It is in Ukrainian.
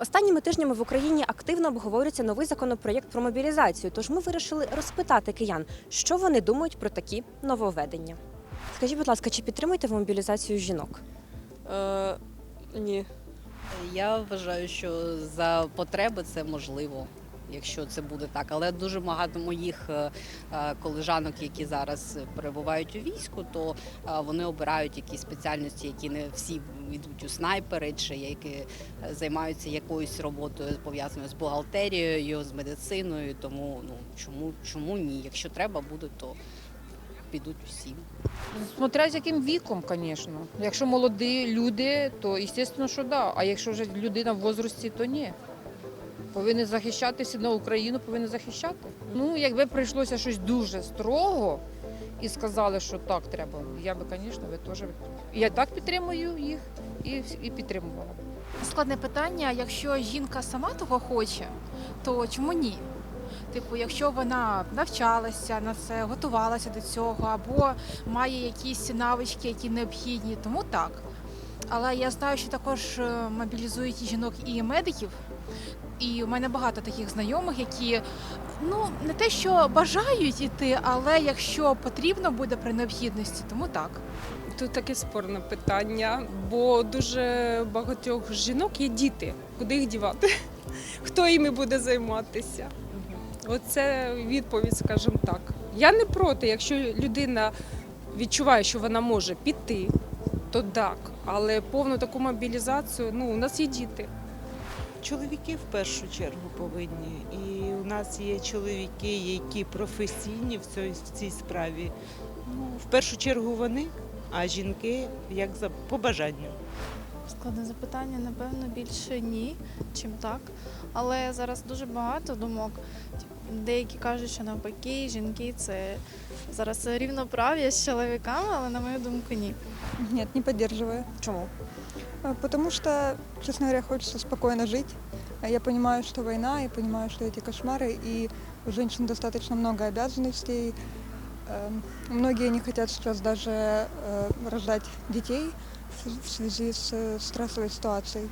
Останніми тижнями в Україні активно обговорюється новий законопроєкт про мобілізацію. Тож ми вирішили розпитати киян, що вони думають про такі нововведення. Скажіть, будь ласка, чи підтримуєте ви мобілізацію жінок? Е, ні. Я вважаю, що за потреби це можливо, якщо це буде так. Але дуже багато моїх е, е, колежанок, які зараз перебувають у війську, то е, вони обирають якісь спеціальності, які не всі йдуть у снайпери, чи які займаються якоюсь роботою пов'язаною з бухгалтерією, з медициною. Тому ну чому чому ні? Якщо треба буде, то підуть усі. Смотря з яким віком, звісно. Якщо молоді люди, то звісно, що да. А якщо вже людина в возрасті, то ні. Повинні захищатися на Україну, повинні захищати. Ну, якби прийшлося щось дуже строго і сказали, що так треба, я би, звісно, ви теж. Я так підтримую їх і, і підтримувала. Складне питання. Якщо жінка сама того хоче, то чому ні? Типу, якщо вона навчалася на це, готувалася до цього, або має якісь навички, які необхідні, тому так. Але я знаю, що також е, мобілізують і жінок і медиків. І у мене багато таких знайомих, які ну не те, що бажають іти, але якщо потрібно буде при необхідності, тому так. Тут таке спорне питання, бо дуже багатьох жінок є діти. Куди їх дівати? Хто іми буде займатися? Оце відповідь, скажімо так. Я не проти, якщо людина відчуває, що вона може піти, то так. Але повну таку мобілізацію, ну, у нас є діти. Чоловіки в першу чергу повинні. І у нас є чоловіки, які професійні в цій, в цій справі. Ну, в першу чергу вони, а жінки як за по бажанню. Складне запитання, напевно, більше ні, чим так. Але зараз дуже багато думок. Деякі кажуть, що навпаки, жінки це зараз рівноправ'я з чоловіками, але на мою думку, ні. Нет, не поддерживаю. Чому? А, Потому что, честно говоря, хочется спокойно жить. А Я понимаю, что война, я понимаю, что эти кошмары, и у женщин достаточно много обязанностей. Эм, Многие не хотят сейчас даже э, рождать детей в в связи с э, стрессовой ситуацией.